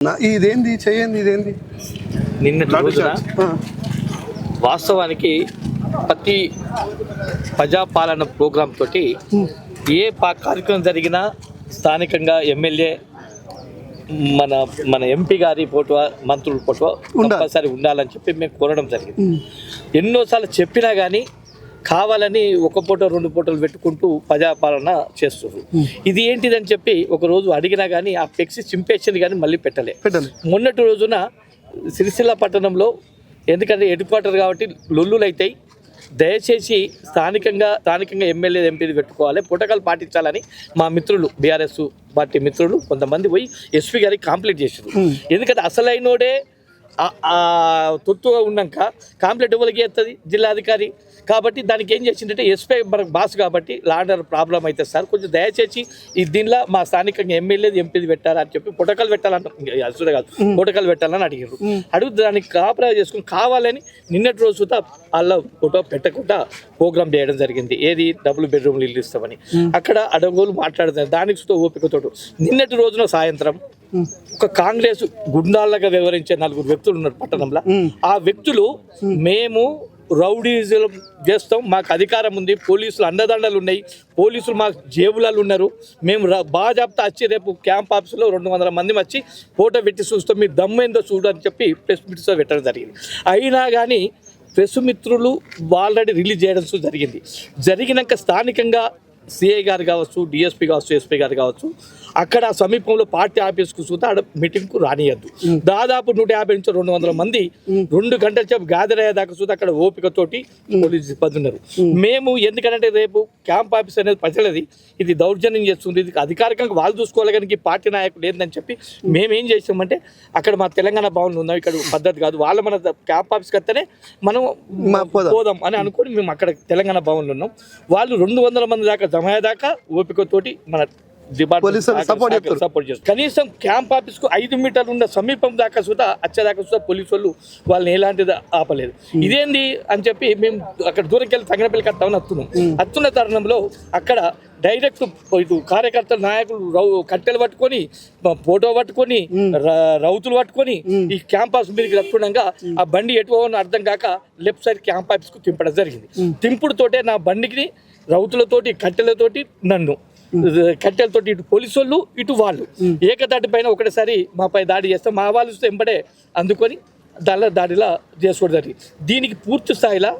నా- ఇదేంది? చేయండి ఇదేంది? నిన్నటి రోజున వాస్తవానికి ప్రతి ప్రజాపాలన ప్రోగ్రామ్ తోటి ఏ పా- కార్యక్రమం జరిగినా స్థానికంగా ఎమ్మెల్యే మన మన ఎంపీ గారి ఫోటో మంత్రుల ఫోటో. కంపల్సరీ ఉండాలని చెప్పి మేము కోరడం జరిగింది. ఎన్నోసార్లు చెప్పినా కానీ కావాలని ఒక ఫోటో రెండు ఫోటోలు పెట్టుకుంటూ ప్రజాపాలన చేస్తున్నారు. ఇది ఏంటిదని చెప్పి ఒక రోజు అడిగినా కానీ ఆ ఫ్లెక్సీ చింపేసింది కానీ మళ్ళీ పెట్టలే. మొన్నటి రోజున సిరిసిల్ల పట్టణంలో ఎందుకంటే హెడ్ క్వార్టర్ కాబట్టి లొల్లులు అవుతాయి దయచేసి స్థానికంగా స్థానికంగా ఎమ్మెల్యే ఎంపీలు పెట్టుకోవాలి పుటకాలు పాటించాలని మా మిత్రులు బీఆర్ఎస్ పార్టీ మిత్రులు కొంతమంది పోయి ఎస్పీ గారికి కంప్లైంట్ చేశారు ఎందుకంటే అసలైనోడే తొత్తుగా ఉన్నాక కాంప్లైంట్ ఎవరికి చేస్తుంది జిల్లాధికారి. కాబట్టి దానికి ఏం చేసిందంటే ఎస్పీ మనకు బాస్ కాబట్టి లాండర్ ప్రాబ్లం అయితే సార్. కొంచెం దయచేసి ఈ దీనిలో మా స్థానికంగా ఎమ్మెల్యేది ఎంపీది పెట్టారా అని చెప్పి పుటకాలు పెట్టాలని అసలు కాదు పుటకాలు పెట్టాలని అడిగారు అడుగు దానికి కాపరా చేసుకుని కావాలని నిన్నటి రోజు వాళ్ళ ఫోటో పెట్టకుండా ప్రోగ్రామ్ చేయడం జరిగింది. ఏది? డబుల్ బెడ్రూమ్లు ఇల్లు ఇస్తామని. అక్కడ అడగోలు మాట్లాడుతారు. దానికి సుతా ఓపికతోటి నిన్నటి రోజున సాయంత్రం ఒక కాంగ్రెస్ గుండాలుగా వివరించే నలుగురు వ్యక్తులు ఉన్నారు పట్టణంలో. ఆ వ్యక్తులు మేము రౌడీజం చేస్తాం. మాకు అధికారం ఉంది. పోలీసులు అండదండలు ఉన్నాయి. పోలీసులు మాకు జేబులలో ఉన్నారు. మేము బాగా బాజాప్తా వచ్చి రేపు క్యాంప్ ఆఫీసులో రెండు వందల మంది వచ్చి ఫోటో పెట్టి చూస్తాం. మీ దమ్మైందో చూడు అని చెప్పి ప్రెస్ మీట్స్లో పెట్టడం జరిగింది. అయినా కానీ ప్రెస్ మిత్రులు ఆల్రెడీ రిలీజ్ చేయడం జరిగింది. జరిగినాక స్థానికంగా సిఐ గారు కావచ్చు డిఎస్పీ కావచ్చు ఎస్పీ గారు కావచ్చు అక్కడ సమీపంలో పార్టీ ఆఫీస్కు చూస్తే ఆడ మీటింగ్కు రానియద్దు. దాదాపు నూట యాభై నుంచి రెండు వందల మంది రెండు గంటల సేపు గ్యాదర్ అయ్యేదాకా చూస్తే అక్కడ ఓపికతోటి పోలీసు సిబ్బంది ఉన్నారు. మేము. ఎందుకంటే రేపు క్యాంప్ ఆఫీస్ అనేది ప్రజలది ఇది దౌర్జన్యం చేస్తుంది ఇది అధికారికంగా వాళ్ళు చూసుకోవాలి కానీ పార్టీ నాయకులు ఏందని చెప్పి మేము. ఏం చేసామంటే అక్కడ మా తెలంగాణ భవన్లు ఉన్నాం ఇక్కడ పద్ధతి కాదు. వాళ్ళ మన క్యాంప్ ఆఫీస్కి వస్తేనే మనం పోదాం. పోదాం అని అనుకొని మేము అక్కడ తెలంగాణ భవన్లో ఉన్నాం. వాళ్ళు రెండు వందల మంది దాకా జమ అయ్యేదాకా ఓపికతోటి మన చేస్తారు. సపోర్ట్ చేస్తారు. కనీసం క్యాంప్ ఆఫీస్కు ఐదు మీటర్లు ఉన్న సమీపం దాకా సుధా వచ్చేదాకా సుధా పోలీసు వాళ్ళు వాళ్ళని ఎలాంటిది ఆపలేదు. ఇదేంది అని చెప్పి మేము అక్కడ దూరంకి వెళ్ళి తగినపల్లికి వస్తామని వస్తున్నాం వస్తున్న తరుణంలో అక్కడ డైరెక్ట్ ఇటు కార్యకర్తలు నాయకులు రౌ కట్టెలు పట్టుకొని ఫోటో పట్టుకొని రౌతులు పట్టుకొని ఈ క్యాంపస్ మీదకి వస్తుండగా ఆ బండి ఎటు పోవాలో అర్థం కాక లెఫ్ట్ సైడ్ క్యాంప్ ఆఫీస్కు తింపడం జరిగింది తింపుడుతోటే నా బండికి రౌతులతోటి కట్టెలతోటి నన్ను. కట్టెలతోటి ఇటు పోలీసు వాళ్ళు ఇటు వాళ్ళు. ఏకదాటి పైన ఒకటేసారి మాపై దాడి చేస్తే మా వాళ్ళు చూస్తే ఎంబడే అందుకొని దానిలో దాడిలా చేసుకోవడం జరిగింది. దీనికి పూర్తి స్థాయిలో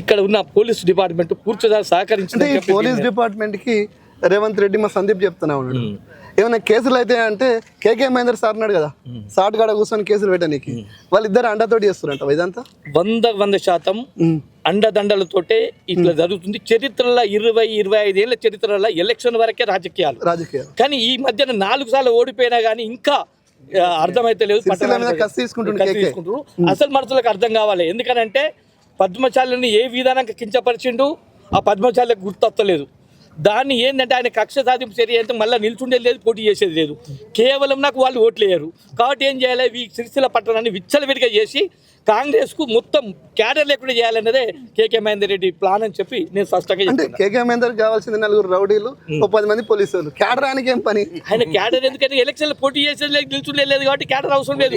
ఇక్కడ ఉన్న పోలీస్ డిపార్ట్మెంట్ పూర్తిగా సహకరించింది పోలీస్ డిపార్ట్మెంట్కి రేవంత్ రెడ్డి మా సందీప్ చెప్తున్నా ఉన్నాడు. ఏమైనా కేసులు అయితే అంటే కేకే మహేందర్ సార్ ఉన్నాడు కదా సాట్ కాడ కూర్చొని కేసులు పెట్టడానికి వాళ్ళిద్దరు అండతోటి చేస్తున్నారంట ఇదంతా? వంద వంద శాతం. అండదండలతోటే ఇట్లా జరుగుతుంది. చరిత్రలో ఇరవై ఇరవై ఐదేళ్ళ చరిత్రలో ఎలక్షన్ వరకే రాజకీయాలు. రాజకీయాలు. కానీ ఈ మధ్యన నాలుగు సార్లు ఓడిపోయినా కానీ ఇంకా అర్థమైతే లేదు. తీసుకుంటున్నారు. అసలు మనుషులకు అర్థం కావాలి. ఎందుకనంటే పద్మశాలిని ఏ విధానంగా కించపరిచిండు ఆ పద్మశాలకు గుర్తొత్తలేదు. దాన్ని ఏంటంటే ఆయన కక్ష సాధింపు చర్య అంటే మళ్ళీ నిల్చుండేది లేదు పోటీ చేసేది లేదు. కేవలం నాకు వాళ్ళు ఓట్లు వేయరు కాబట్టి ఏం చేయాలి? ఈ సిరిసిల్ల పట్టణాన్ని విచ్చలవిడిగా చేసి కాంగ్రెస్కు మొత్తం క్యాడర్ లేకుండా చేయాలన్నదే కేకే మహేందర్ రెడ్డి ప్లాన్ అని చెప్పి నేను స్పష్టంగా అంటే. కేకే మహేందర్ కావాల్సింది నలుగురు రౌడీలు ఓ పది మంది పోలీసులు. కేడరానికి ఏం పని? ఆయన క్యాడర్ ఎందుకంటే ఎలక్షన్లో పోటీ చేసేది లేదు నిల్చుండే లేదు కాబట్టి క్యాడర్ అవసరం లేదు.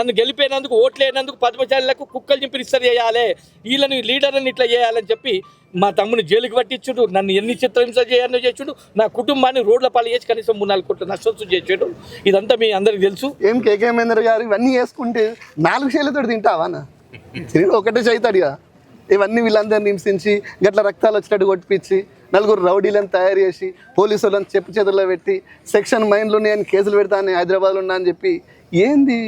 నన్ను గెలిపోయినందుకు ఓట్లు వేయనందుకు పద్మశాలకు కుక్కలు చింపి రిజిస్టర్ చేయాలి. వీళ్ళని లీడర్ని ఇట్లా చేయాలని చెప్పి మా తమ్ముని జైలుకి పట్టించుడు నన్ను ఎన్ని చిత్రహింస చేయాలో చేచుడు నా కుటుంబాన్ని రోడ్ల పాలు చేసి కనీసం మూడు నాలుగు కోట్ల నష్టం చేసాడు. ఇదంతా మీ అందరికి తెలుసు. ఏం కేకే మహేందర్ గారు ఇవన్నీ వేసుకుంటే నాలుగు చేతులతో తింటావా? అన్న. తిరిగి ఒకటే చేతాడు ఇక ఇవన్నీ వీళ్ళందరినీ హింసించి గట్ల రక్తాలు వచ్చినట్టు కొట్టిపించి నలుగురు రౌడీలను తయారు చేసి పోలీసు వాళ్ళని చెప్పు చేతుల్లో పెట్టి సెక్షన్ మైండ్లు ఉన్నాయని కేసులు పెడతాను హైదరాబాద్లో ఉన్నా అని చెప్పి ఏంది?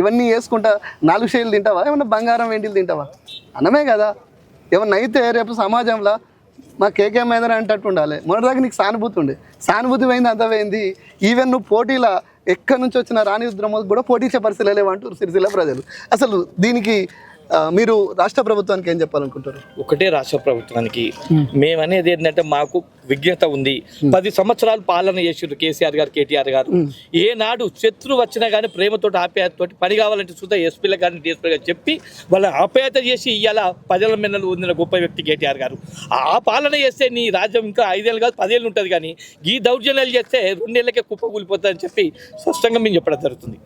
ఇవన్నీ వేసుకుంటా నాలుగు షేలు తింటావా? ఏమన్నా బంగారం వెండిలు తింటావా? అన్నమే కదా. ఏమన్నా అయితే రేపు సమాజంలో మా కేకే మీద అంటట్టు ఉండాలి. మొదటిదాకా నీకు సానుభూతి ఉండే. సానుభూతి పోయింది అంత పోయింది. ఈవెన్ నువ్వు పోటీల ఎక్కడి నుంచి వచ్చిన రాణి ఉద్రమకు కూడా పోటీ ఇచ్చే పరిస్థితులు లేవంటారు సిరిసిల్ల ప్రజలు. అసలు దీనికి మీరు రాష్ట్ర ప్రభుత్వానికి ఏం చెప్పాలనుకుంటారు ఒకటే రాష్ట్ర ప్రభుత్వానికి. మేమనేది ఏంటంటే మాకు విజ్ఞత ఉంది. పది సంవత్సరాలు పాలన చేసిండ్రు కేసీఆర్ గారు కేటీఆర్ గారు. ఏనాడు శత్రు వచ్చినా కానీ ప్రేమతో ఆప్యాయతతోటి పని కావాలంటే సుధా ఎస్పీలకు కానీ డిఎస్పీ గారు చెప్పి వాళ్ళ ఆప్యాయత చేసి ఇవాళ ప్రజల మీద ఉందిన గొప్ప వ్యక్తి కేటీఆర్ గారు. ఆ పాలన చేస్తే నీ రాజ్యం ఇంకా ఐదేళ్ళు కాదు పదేళ్ళు ఉంటుంది కానీ ఈ దౌర్జన్యాలు చేస్తే రెండేళ్ళకే కుప్ప కూలిపోతుందని చెప్పి స్పష్టంగా మేము చెప్పడం జరుగుతుంది.